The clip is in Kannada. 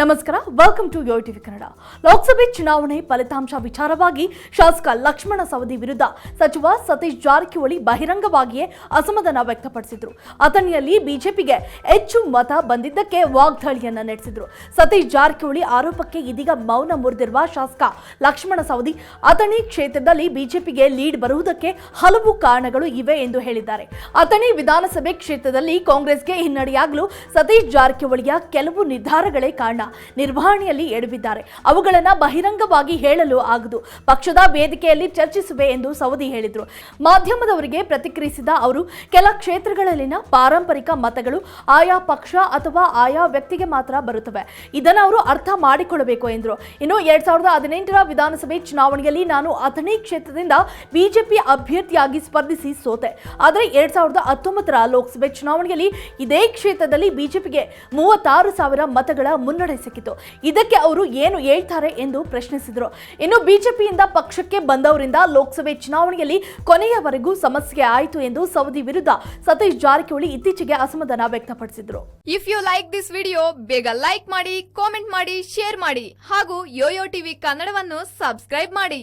ನಮಸ್ಕಾರ welcome to Yo TV Kannada ಲೋಕಸಭೆ ಚುನಾವಣೆ ಫಲಿತಾಂಶ ವಿಚಾರವಾಗಿ ಶಾಸಕ ಲಕ್ಷ್ಮಣ ಸವದಿ ವಿರುದ್ಧ ಸಚಿವ ಸತೀಶ್ ಜಾರಕಿಹೊಳಿ ಬಹಿರಂಗವಾಗಿಯೇ ಅಸಮಾಧಾನ ವ್ಯಕ್ತಪಡಿಸಿದ್ರು. ಅಥಣಿಯಲ್ಲಿ ಬಿಜೆಪಿಗೆ ಹೆಚ್ಚು ಮತ ಬಂದಿದ್ದಕ್ಕೆ ವಾಗ್ದಾಳಿಯನ್ನ ನಡೆಸಿದ್ರು. ಸತೀಶ್ ಜಾರಕಿಹೊಳಿ ಆರೋಪಕ್ಕೆ ಇದೀಗ ಮೌನ ಮುರಿದಿರುವ ಶಾಸಕ ಲಕ್ಷ್ಮಣ ಸವದಿ ಅಥಣಿ ಕ್ಷೇತ್ರದಲ್ಲಿ ಬಿಜೆಪಿಗೆ ಲೀಡ್ ಬರುವುದಕ್ಕೆ ಹಲವು ಕಾರಣಗಳು ಇವೆ ಎಂದು ಹೇಳಿದ್ದಾರೆ. ಅಥಣಿ ವಿಧಾನಸಭೆ ಕ್ಷೇತ್ರದಲ್ಲಿ ಕಾಂಗ್ರೆಸ್ಗೆ ಹಿನ್ನಡೆಯಾಗಲು ಸತೀಶ್ ಜಾರಕಿಹೊಳಿಯ ಕೆಲವು ನಿರ್ಧಾರಗಳೇ ಕಾರಣ. ನಿರ್ವಹಣೆಯಲ್ಲಿ ಎಡವಿದ್ದಾರೆ. ಅವುಗಳನ್ನು ಬಹಿರಂಗವಾಗಿ ಹೇಳಲು ಆಗದು. ಪಕ್ಷದ ವೇದಿಕೆಯಲ್ಲಿ ಚರ್ಚಿಸುವೆ ಎಂದು ಸೌದಿ ಹೇಳಿದರು. ಮಾಧ್ಯಮದವರಿಗೆ ಪ್ರತಿಕ್ರಿಯಿಸಿದ ಅವರು, ಕೆಲ ಕ್ಷೇತ್ರಗಳಲ್ಲಿನ ಪಾರಂಪರಿಕ ಮತಗಳು ಆಯಾ ಪಕ್ಷ ಅಥವಾ ಆಯಾ ವ್ಯಕ್ತಿಗೆ ಮಾತ್ರ ಬರುತ್ತವೆ. ಇದನ್ನು ಅವರು ಅರ್ಥ ಮಾಡಿಕೊಳ್ಳಬೇಕು ಎಂದರು. ಇನ್ನು ಎರಡ್ ಸಾವಿರದ ಹದಿನೆಂಟರ ವಿಧಾನಸಭೆ ಚುನಾವಣೆಯಲ್ಲಿ ನಾನು ಅಥಣಿ ಕ್ಷೇತ್ರದಿಂದ ಬಿಜೆಪಿ ಅಭ್ಯರ್ಥಿಯಾಗಿ ಸ್ಪರ್ಧಿಸಿ ಸೋತೆ. ಆದರೆ ಎರಡ್ ಸಾವಿರದ ಹತ್ತೊಂಬತ್ತರ ಲೋಕಸಭೆ ಚುನಾವಣೆಯಲ್ಲಿ ಇದೇ ಕ್ಷೇತ್ರದಲ್ಲಿ ಬಿಜೆಪಿಗೆ ಮೂವತ್ತಾರು ಸಾವಿರ ಮತಗಳ ಮುನ್ನಡೆ ಸಿಕ್ಕಿತು ಇದಕ್ಕೆ ಅವರು ಏನು ಹೇಳ್ತಾರೆ ಎಂದು ಪ್ರಶ್ನಿಸಿದರು. ಇನ್ನು ಬಿಜೆಪಿಯಿಂದ ಪಕ್ಷಕ್ಕೆ ಬಂದವರಿಂದ ಲೋಕಸಭೆ ಚುನಾವಣೆಯಲ್ಲಿ ಕೊನೆಯವರೆಗೂ ಸಮಸ್ಯೆ ಆಯಿತು ಎಂದು ಸೌದಿ ವಿರುದ್ಧ ಸತೀಶ್ ಜಾರಕಿಹೊಳಿ ಇತ್ತೀಚೆಗೆ ಅಸಮಾಧಾನ ವ್ಯಕ್ತಪಡಿಸಿದರು. If you like this video ಬೇಗ ಲೈಕ್ ಮಾಡಿ ಕಾಮೆಂಟ್ ಮಾಡಿ ಶೇರ್ ಮಾಡಿ ಹಾಗೂ ಯೋಯೋ ಟಿವಿ ಕನ್ನಡವನ್ನು ಸಬ್ಸ್ಕ್ರೈಬ್ ಮಾಡಿ.